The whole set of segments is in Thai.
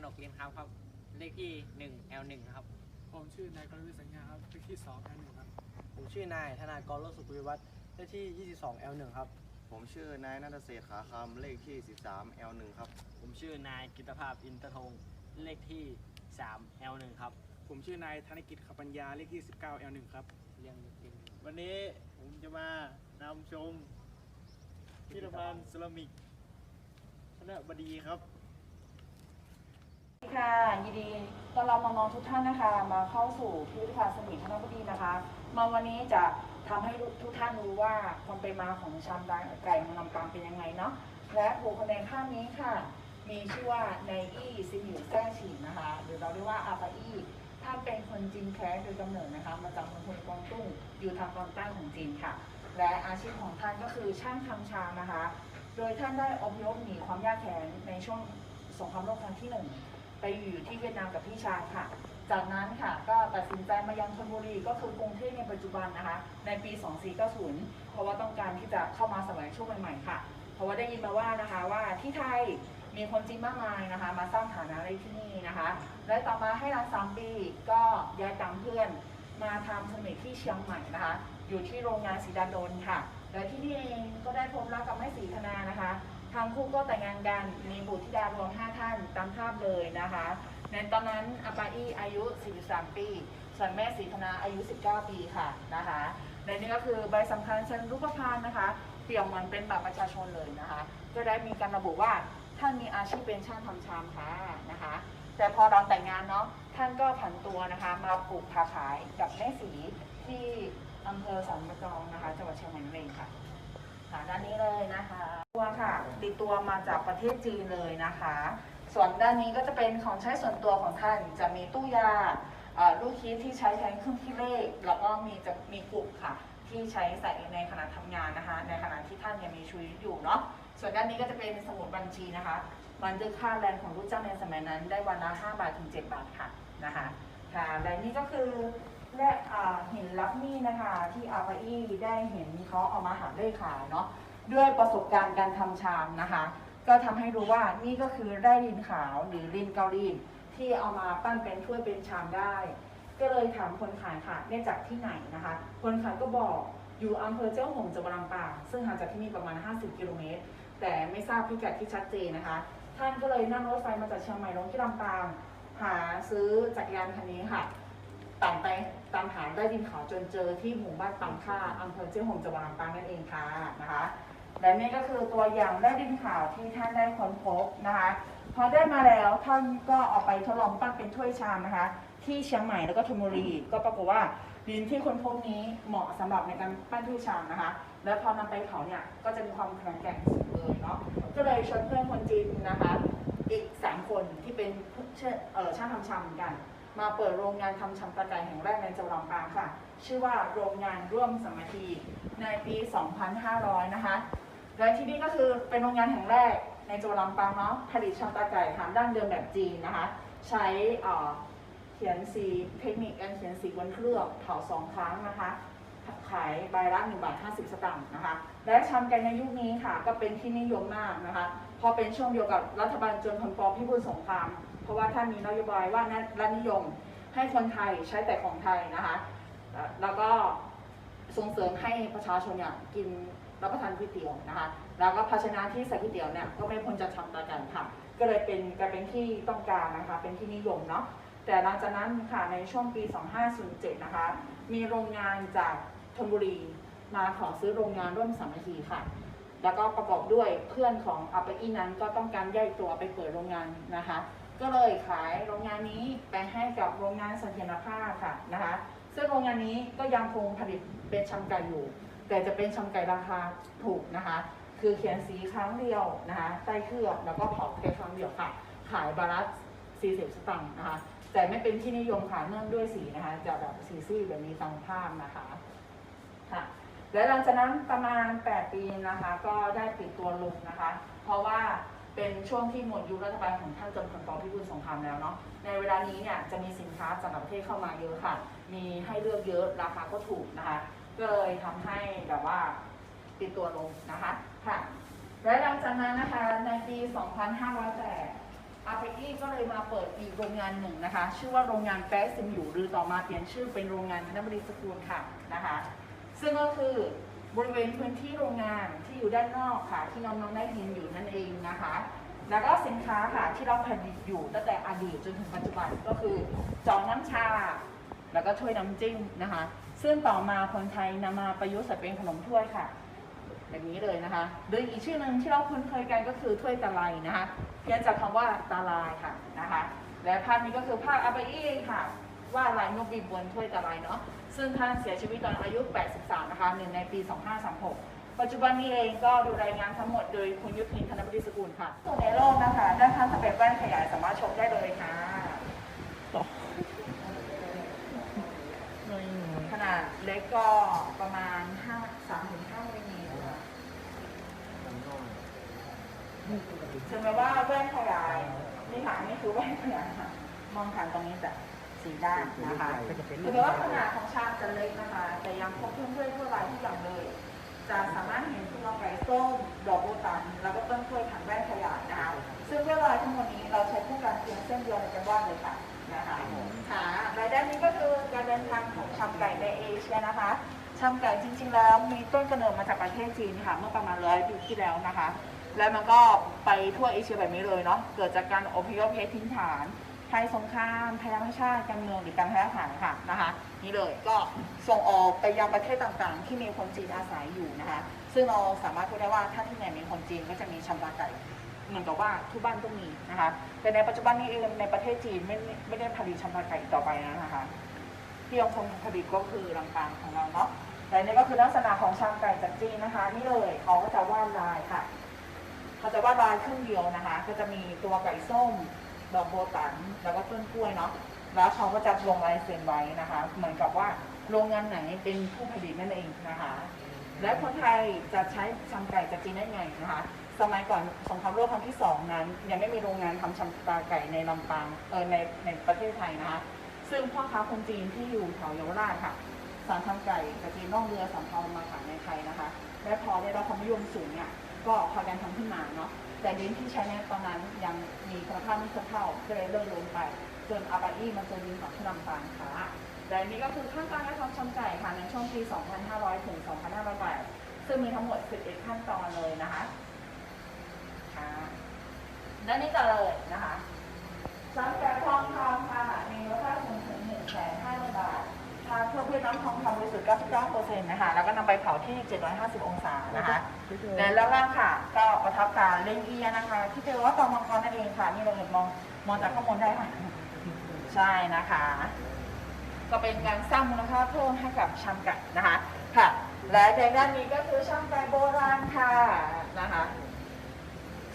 นายกนกเรียนครับครับ เลขที่1 L1 ครับ ผมชื่อนายกรวิทย์สัญญาครับเลขที่2อันหนึ่งครับ ผมชื่อนายธนากรโลสุขวิวัฒน์เลขที่ 22 L1 ครับ ผมชื่อนายนัทเศรษฐ์ขาคำเลขที่ 13 L1 ครับ ผมชื่อนายกิตภาพอินทธงเลขที่ 3 L1 ครับ ผมชื่อนายธนกิจขับปัญญาเลขที่ 19 L1 ครับเรียงเป็นวันนี้ผมจะมานำชมพิพิธภัณฑ์เซรามิกคณะบดีครับ ค่ะยินดีต้อนรับน้องๆทุกท่านนะคะ มาเข้าสู่พิพิธภัณฑ์สมิธนบดีนะคะ มาวันนี้จะทำให้ทุกท่านรู้ว่าความเป็นมาของชามไก่เมืองลำปางเป็นยังไงเนาะและบุคคลในภาพนี้ค่ะ มีชื่อว่านายอี้ซินอยู่แซ่ฉินนะคะ หรือเราเรียกว่าอาปาอี้ท่านเป็นคนจีนแท้โดยกำเนิดนะคะมาจากมณฑลกวางตุ้งอยู่ทางตอนใต้ของจีนค่ะ และอาชีพของท่านก็คือช่างทำชามนะคะ โดยท่านได้อพยพหนีความยากแค้นในช่วงสงครามโลกครั้งที่หนึ่ง ไปอยู่ที่เวียดนามกับพี่ชายค่ะ จากนั้นค่ะก็ตัดสินใจมายังชลบุรีก็คือกรุงเทพในปัจจุบันนะคะ ในปี 2490 เพราะว่าต้องการที่จะเข้ามาสมัยช่วงใหม่ๆค่ะ เพราะว่าได้ยินมาว่านะคะว่าที่ไทยมีคนจีนมากมายนะคะ มาสร้างฐานะในที่นี่นะคะ และต่อมาให้รัสามปีก็ย้ายตามเพื่อนมาทำสมิธที่เชียงใหม่นะคะ อยู่ที่โรงงานสีดาดนค่ะ และที่นี่เองก็ได้พบรักกับแม่สีธนานะคะ ทางคู่ก็แต่งงานกัน มีบุตรธิดารวม 5 ท่านตามภาพเลยนะคะ ในตอนนั้นอาปาอี้อายุ 43 ปี ส่วนแม่ศรีธนาอายุ 19 ปีค่ะนะคะและนี่ก็คือใบสำคัญเชิญรูปพรรณนะคะเปรียบเหมือนเป็นบัตรประชาชนเลยนะคะ ก็ได้มีการระบุว่าท่านมีอาชีพเป็นช่างทำชามค่ะนะคะ แต่พอเราแต่งงานเนาะท่านก็ผันตัวนะคะมาปลูกผาขายกับแม่สีที่อำเภอสันมะกรองนะคะจังหวัดเชียงใหม่นั่นเองค่ะ ค่ะด้านนี้เลยนะคะตัวค่ะติดตัวมาจากประเทศจีนเลยนะคะ ส่วนด้านนี้ก็จะเป็นของใช้ส่วนตัวของท่าน จะมีตู้ยาลูกคิดที่ใช้แทนเครื่องคิดเลข แล้วก็มีจะมีกลุ่มค่ะ ที่ใช้ใส่ในขณะทำงานนะคะ ในขณะที่ท่านยังมีชีวิตอยู่เนาะส่วนด้านนี้ก็จะเป็นสมุดบัญชีนะคะบันทึกค่าแรงของลูกจ้างในสมัยนั้น ได้วันละ5บาทถึง7บาทค่ะนะคะค่ะและนี่ก็คือ และอ่าหินลับนี่นะคะ ที่อาปาอี้ได้เห็นเขาเอามาหาเลขขายเนาะด้วยประสบการณ์การทำชามนะคะ ก็ทำให้รู้ว่านี่ก็คือได้ดินขาวหรือดินเกาลีที่เอามาปั้นเป็นถ้วยเป็นชามได้ ก็เลยถามคนขายค่ะเนี่ยจากที่ไหนนะคะ คนขายก็บอกอยู่อำเภอเจ้าหงจังหวัดลำปางซึ่งห่างจากที่นี่ประมาณ 50 กิโลเมตร แต่ไม่ทราบพิกัดที่ชัดเจนนะคะ ท่านก็เลยนั่งรถไฟมาจากเชียงใหม่ลงที่ลำปาง หาซื้อจักรยานคันนี้ค่ะตามไป ตามหาได้ดินขาวจนเจอที่หมู่บ้านปังค่าอำเภอเจ้าหงจังหวัดลำปางนั่นเองค่ะนะคะและนี่ก็คือตัวอย่างได้ดินขาวที่ท่านได้ค้นพบนะคะพอได้มาแล้วท่านก็เอาไปทดลองปั้นเป็นถ้วยชามนะคะ ที่เชียงใหม่แล้วก็ธนบุรี ก็ปรากฏว่าดินที่ค้นพบนี้เหมาะสำหรับในการปั้นถ้วยชามนะคะ แล้วพอนำไปเผาเนี่ยก็จะมีความแข็งแกร่งสุดเลยเนาะก็เลยชวนเพื่อนคนจีนนะคะ อีกสามคนที่เป็นเช่เอ่อช่างทำชามเหมือนกัน มาเปิดโรงงานทำชำตะไคร้แห่งแรกในจังหวัดลำปางค่ะ ชื่อว่าโรงงานร่วมสมัคคีในปี 2500 นะคะ และที่นี่ก็คือเป็นโรงงานแห่งแรกในจังหวัดลำปางเนาะผลิตชำตะไคร้ทำดั้งเดิมแบบจีนนะคะ ใช้เอ่อเขียนสีเทคนิคการเขียนสีบนเคลือบเผาสองครั้งนะคะขายใบละ1บาท50 สตางค์นะคะ และชำกันในยุคนี้ค่ะ ก็เป็นที่นิยมมากนะคะ พอเป็นช่วงเดียวกับรัฐบาลจนพลปพิบูลสงคราม ราะว่าท่านมีนโยบายว่ารัฐนิยมให้คนไทยใช้แต่ของไทยนะคะแล้วก็ส่งเสริมให้ประชาชนเนี่ยกินรับประทานก๋วยเตี๋ยวนะคะ แล้วก็ภาชนะที่ใส่ก๋วยเตี๋ยวเนี่ยก็ไม่พ้นจะชำตะกันค่ะ ก็เลยเป็นกลายเป็นที่ต้องการนะคะ เป็นที่นิยมเนาะ แต่หลังจากนั้นค่ะในช่วงปี 2507 นะคะ มีโรงงานจากธนบุรีมาขอซื้อโรงงานร่วมสามัคคีค่ะ แล้วก็ประกอบด้วยเพื่อนของอาปาอีนั้นก็ต้องการแยกตัวไปเปิดโรงงานนะคะ ก็เลยขายโรงงานนี้ไปให้กับโรงงานสันติภาพค่ะนะคะ ซึ่งโรงงานนี้ก็ยังคงผลิตเป็นชำไก่อยู่ แต่จะเป็นชำไก่ราคาถูกนะคะ คือเขียนสีครั้งเดียวนะคะใต้เคลือบแล้วก็เผาแค่ครั้งเดียวค่ะ ขายบารัส40 สตางค์นะคะ แต่ไม่เป็นที่นิยมค่ะเนื่องด้วยสีนะคะ จะแบบสีซีดแบบนี้ตามภาพนะคะค่ะและหลังจากนั้นประมาณ 8 ปีนะคะ ก็ได้ปิดตัวลงนะคะ เพราะว่า เป็นช่วงที่หมดยุครัฐบาลของท่านจอมพลปพิบูลสงครามแล้วเนาะ ในเวลานี้เนี่ยจะมีสินค้าจากต่างประเทศเข้ามาเยอะค่ะ มีให้เลือกเยอะราคาก็ถูกนะคะ ก็เลยทำให้แบบว่าปิดตัวลงนะคะค่ะ และหลังจากนั้นนะคะในปี 2508อาเปกี้ก็เลยมาเปิดอีกโรงงานหนึ่งนะคะ ชื่อว่าโรงงานแป๊ซิมอยู่หรือต่อมาเปลี่ยนชื่อเป็นโรงงานธนบดีสกุลค่ะนะคะ ซึ่งก็คือ บริเวณพื้นที่โรงงานที่อยู่ด้านนอกค่ะ ที่น้องๆได้เห็นอยู่นั่นเองนะคะ แล้วก็สินค้าค่ะที่เราผลิตอยู่ตั้งแต่อดีตจนถึงปัจจุบันก็คือจอน้ำชา แล้วก็ถ้วยน้ำจิ้มนะคะ ซึ่งต่อมาคนไทยนำมาประยุกต์ใส่เป็นขนมถ้วยค่ะแบบนี้เลยนะคะ โดยอีกชื่อหนึ่งที่เราคุ้นเคยกันก็คือถ้วยตะไลนะคะ เพี้ยนจากคำว่าตาลายค่ะนะคะ และภาพนี้ก็คือภาพอาเบอี้ค่ะ ว่าลายนกบินบนถ้วยตะไลเนาะ ซึ่งท่านเสียชีวิตตอนอายุ 83 นะคะหนึ่งในปี 2536 ปัจจุบันนี้เองก็ดูรายงานทั้งหมดโดยคุณยุทธินธนบดีสกุลค่ะส่วนในโลกนะคะด้านข้างสเปคแว่นขยายสามารถชมได้เลยค่ะขนาดเล็กก็ประมาณ 5 3-5มิลลิเมตรนะคะถึงแม้ว่าแว่นขยายนี่ค่ะนี่คือแว่นขยายค่ะ มองผ่านตรงนี้แต่ สีด้านนะคะถึงแม้ว่าขนาดของชามจะเล็กนะคะ แต่ยังครบถ้วนด้วยทั่วลายทุกอย่างเลย จะสามารถเห็นตัวไก่ส้มดอกโบตัน แล้วก็ต้นกล้วยผ่านแว่นขยายนะคะ ซึ่งเวลาทั้งหมดนี้เราใช้คู่กันเพียงเส้นเดียวในการวาดเลยค่ะนะคะค่ะรายได้นี้ก็คือการเดินทางของชามไก่ในเอเชียนะคะชามไก่จริง ๆ แล้วมีต้นกำเนิดมาจากประเทศจีนค่ะ เมื่อประมาณร้อยปีที่แล้วนะคะ แล้วมันก็ไปทั่วเอเชียแบบนี้เลยเนาะเกิดจากการอพยพเพทิ้งฐาน ภัยสงครามภัยธรรมชาติการเมืองหรือการแพ้อาหารค่ะนะคะ นี่เลยก็ส่งออกไปยังประเทศต่างๆ ที่มีคนจีนอาศัยอยู่นะคะ ซึ่งเราสามารถพูดได้ว่าถ้าที่ไหนมีคนจีนก็จะมีชำราไก่เหมือนกับว่าทุกบ้านต้องมีนะคะแต่ในปัจจุบันนี้เองในประเทศจีนไม่ไม่ได้ผลิตชำราไก่อีกต่อไปแล้วนะคะที่ยังคงผลิตก็คือลำปางของเราเนาะแต่นี่ก็คือลักษณะของชามไก่จากจีนนะคะ นี่เลยเขาก็จะวาดลายค่ะเขาจะวาดลายครึ่งเดียวนะคะ ก็จะมีตัวไก่ส้ม ดอกโบตันแล้วก็ต้นกล้วยเนาะแล้วเขาก็จะลงลายเซ็นไว้นะคะ เหมือนกับว่าโรงงานไหนเป็นผู้ผลิตนั่นเองนะคะ และคนไทยจะใช้ชำไก่จากจีนได้ไงนะคะ สมัยก่อนสงครามโลกครั้งที่สองนั้น ยังไม่มีโรงงานทำชำตาไก่ในลำปางเออในในประเทศไทยนะคะ ซึ่งพ่อค้าคนจีนที่อยู่แถวเยาวราชค่ะสั่งทำไก่จากจีนน่องเรือสำเภามาขายในไทยนะคะ และพอได้รับความนิยมสูงเนี่ยก็พากันทำขึ้นมาเนาะแต่ลิ้นที่ใช้ในตอนนั้นยังมีคุณภาพไม่เทียบเท่าก็เลยเลิกลงไปจนอาบาอี้มันจะยิงของที่ลำปางค่ะและนี่ก็คือขั้นตอนการทำชำไก่ค่ะในช่วงปี 2500 ถึง 2508 ซึ่งมีทั้งหมด 11 ขั้นตอนเลยนะคะค่ะและนี่จะเลยนะคะสำแก่ทองคำค่ะ มีมูลค่าสูงถึง1แสนห้าหมื่นบาท ทางเพื่อเพื่อน้ำทองคำบริสุทธิ์99%นะคะ แล้วก็นำไปเผาที่ 750 องศานะคะและแล้วล่างค่ะ ก็ประทับตาเล่งเอียนะคะ ที่เรียกว่าตองมังกรนั่นเองค่ะ นี่เราเห็นมองมองจากข้างบนได้ค่ะ ใช่นะคะ ก็เป็นการสร้างมูลค่าเพิ่มให้กับชามไก่นะคะ ค่ะ และในด้านนี้ก็คือชามไก่โบราณค่ะนะคะ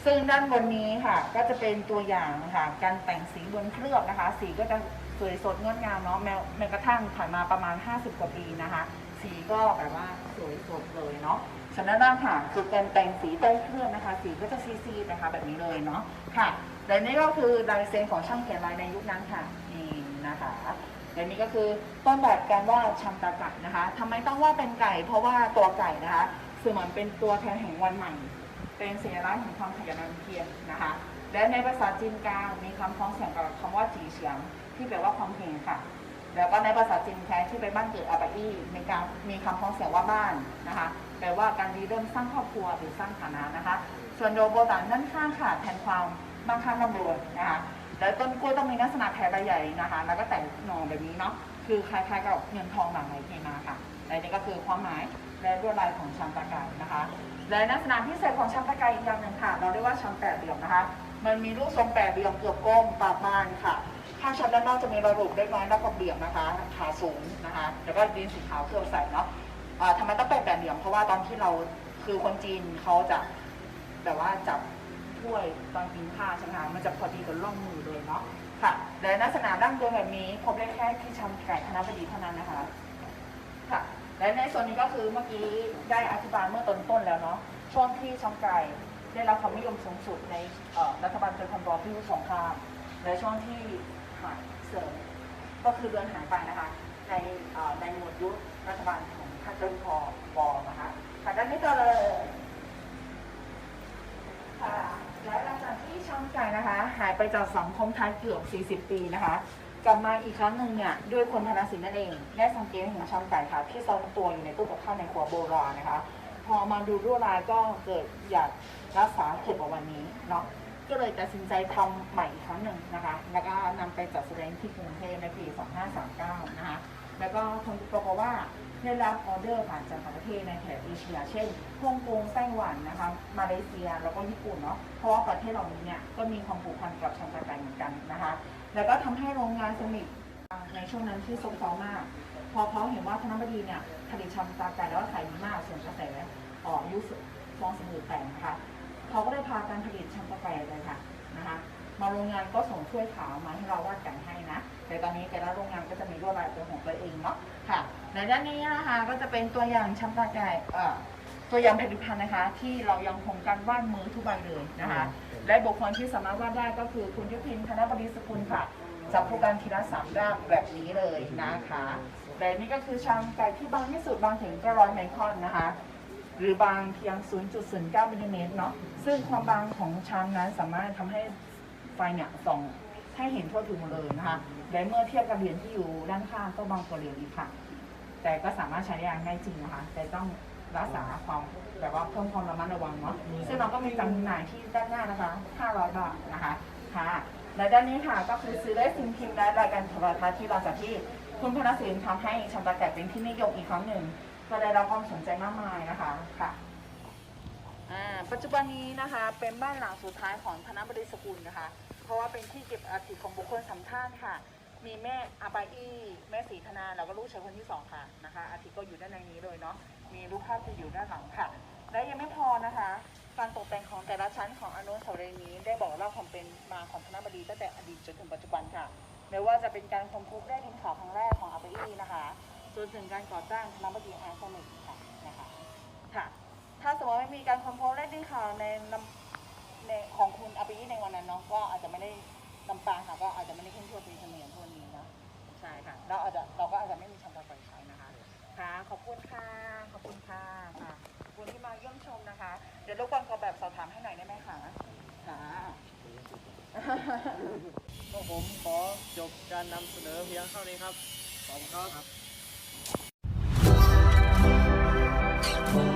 ซึ่งด้านบนนี้ค่ะ ก็จะเป็นตัวอย่างนะคะการแต่งสีบนเคลือบนะคะ สีก็จะ สวยสดงดงามเนาะแม้แม้กระทั่งผ่านมาประมาณ 50 กว่าปีนะคะ สีก็แบบว่าสวยสดเลยเนาะฉะนั้นด้านค่ะคือการแต่งสีใต้เคลือบนะคะ สีก็จะซีดๆนะคะแบบนี้เลยเนาะค่ะและนี่ก็คือลายเซ็นของช่างเขียนลายในยุคนั้นค่ะนี่นะคะและนี่ก็คือต้นแบบการวาดชำตาไก่นะคะทำไมต้องวาดเป็นไก่ เพราะว่าตัวไก่นะคะคือเหมือนเป็นตัวแทนแห่งวันใหม่ เป็นสัญลักษณ์แห่งความขยันหมั่นเพียรนะคะ และในภาษาจีนกลางมีคำพ้องเสียงกับคำว่าจีเฉียง ที่แปลว่าความเพียรค่ะ แล้วก็ในภาษาจีนแท้ที่เป็นบ้านเกิดอาบะอี้มีการมีคำพ้องเสียงว่าบ้านนะคะ แปลว่าการรีเริ่มสร้างครอบครัวหรือสร้างฐานะนะคะ ส่วนโดโบตันด้านข้างค่ะแทนความมั่งคั่งร่ำรวยนะคะและต้นกล้วยต้องมีลักษณะแผ่ใบใหญ่นะคะ แล้วก็แต่งหน่อแบบนี้เนาะคือคล้ายๆกับเงินทองหลั่งไหลเทมาค่ะและนี่ก็คือความหมายและลวดลายของชามตะไกนะคะ และลักษณะพิเศษของชามตะไกอีกอย่างหนึ่งค่ะ เราเรียกว่าชามแปดเหลี่ยมนะคะ มันมีรูปทรงแปดเหลี่ยมเกือบก้มปากบานค่ะ ข้างชามด้านนอกจะมีระรูปเล็กน้อยและขอบเหลี่ยมนะคะขาสูงนะคะ แล้วก็ดินสีขาวเคลือบใส่เนาะทำไมต้องเป็นแปดเหลี่ยม เพราะว่าตอนที่เราคือคนจีนเขาจะแบบว่าจับถ้วยตอนกินข้าวใช่ไหมคะมันจะพอดีกับร่องมือเลยเนาะค่ะและลักษณะดั้งเดิมแบบนี้พบได้แค่ที่ชำไก่คณะบดีเท่านั้นนะคะค่ะและในส่วนนี้ก็คือเมื่อกี้ได้อธิบายเมื่อต้นต้นแล้วเนาะช่วงที่ชำไก่ได้รับความนิยมสูงสุดในรัฐบาลเจอคำรอพิวสงครามและช่วงที่ หายเสริมก็คือเดือนหายไปนะคะ ในในหมวดยุทรัฐบาลของท่านเจ้าพอวอนะคะค่ะด้านนี้ต่อเลยค่ะและหลังจากที่ช่างไก่นะคะ หายไปจากสังคมไทยเกือบ 40 ปีนะคะ กลับมาอีกครั้งหนึ่งเนี่ยด้วยคนธนสินนั่นเองได้สังเกตเห็นช่างไก่ค่ะ ที่ซ่อนตัวอยู่ในตู้กับข้าวในครัวโบราณนะคะ พอมาดูลวดลายก็เกิดอยากรักษาเก็บเอาวันนี้เนาะ ก็เลยตัดสินใจทำใหม่อีกครั้งหนึ่งนะคะ แล้วก็นำไปจัดแสดงที่กรุงเทพในปี 2539 นะคะ แล้วก็ทางปรากฏว่าได้รับออเดอร์ผ่านจากต่างประเทศในแถบเอเชีย เช่นฮ่องกงไต้หวันนะคะ มาเลเซีย แล้วก็ญี่ปุ่นเนาะ เพราะว่าประเทศเหล่านี้เนี่ยก็มีความผูกพันกับชาติไทยเหมือนกันนะคะ แล้วก็ทำให้โรงงานสมิธในช่วงนั้นที่ซบเซามาก พอเขาเห็นว่าธนบดีเนี่ยผลิตชำตาไก่แล้วก็ขายดีมากส่วนกระแสออกยุคฟองสมุนแตกนะคะ เขาก็ได้พาการผลิตชำกาแฟเลยค่ะนะคะมาโรงงานก็ส่งถ้วยขาวมาให้เราวาดกันให้นะ แต่ตอนนี้แต่ละโรงงานก็จะมีลวดลายเป็นของตัวเองเนาะค่ะในด้านนี้นะคะก็จะเป็นตัวอย่างชำตาไก่เอ่อตัวอย่างผลิตภัณฑ์นะคะ ที่เรายังคงการวาดมือทุกใบเลยนะคะ และบุคคลที่สามารถวาดได้ก็คือคุณยุพินธนบดีสกุลค่ะจับผู้การทีละสามด้านแบบนี้เลยนะคะและนี่ก็คือชามไก่ที่บางที่สุดบางถึงก็ร้อยไมครอนนะคะ หรือบางเพียง 0.09มิลลิเมตรเนาะซึ่งความบางของชามนั้นสามารถทำให้ไฟเนี่ยส่องให้เห็นทั่วถึงหมดเลยนะคะและเมื่อเทียบกับเหรียญที่อยู่ด้านข้างก็บางกว่าเหรียญอีกค่ะ แต่ก็สามารถใช้ได้อย่างง่ายจริงนะคะ แต่ต้องรักษาความแบบว่าเพิ่มความระมัดระวังเนาะซึ่งเราก็มีจำหน่ายที่ด้านหน้านะคะ 500 บาทนะคะค่ะและด้านนี้ค่ะก็คือซื้อได้สิ่งพิมพ์และรายการโทรทัศน์ที่หลังจากที่คุณพนักศิลป์ทำให้ชำตาแกะเป็นที่นิยมอีกครั้งหนึ่ง ก็ได้รับความสนใจมากมายนะคะค่ะปัจจุบันนี้นะคะเป็นบ้านหลังสุดท้ายของธนบดีสกุลนะคะ เพราะว่าเป็นที่เก็บอาถิของบุคคลสำคัญค่ะ มีแม่อาบาอี้แม่ศรีธนาแล้วก็ลูกชายคนที่สองค่ะนะคะอาทิก็อยู่ด้านในนี้เลยเนาะมีรูปภาพจะอยู่ด้านหลังค่ะ และยังไม่พอนะคะ การตกแต่งของแต่ละชั้นของอนุสาวรีย์นี้ได้บอกเล่าความเป็นมาของธนบดีตั้งแต่อดีตจนถึงปัจจุบันค่ะไม่ว่าจะเป็นการค้นพบได้ดินข่าวครั้งแรกของอาบาอี้นะคะ จนถึงการก่อตั้งธนบดีอาร์สมิกค่ะนะคะค่ะถ้าสมมติว่าไม่มีการค้นพบและดินข่าวในนำในของคุณอาบาอี้ในวันนั้นเนาะก็อาจจะไม่ได้ลำปางค่ะก็อาจจะไม่ได้ขึ้นทั่วปีเสมียนทั่วนี้เนาะใช่ค่ะเราอาจจะเราก็อาจจะไม่มีชำระไฟใช้นะคะค่ะขอบคุณค่ะขอบคุณค่ะค่ะขอบคุณที่มาเยี่ยมชมนะคะ เดี๋ยวรบกวนขอแบบสอบถามให้หน่อยได้ไหมคะค่ะก็ผมขอจบการนำเสนอเพียงเท่านี้ครับขอบคุณครับ you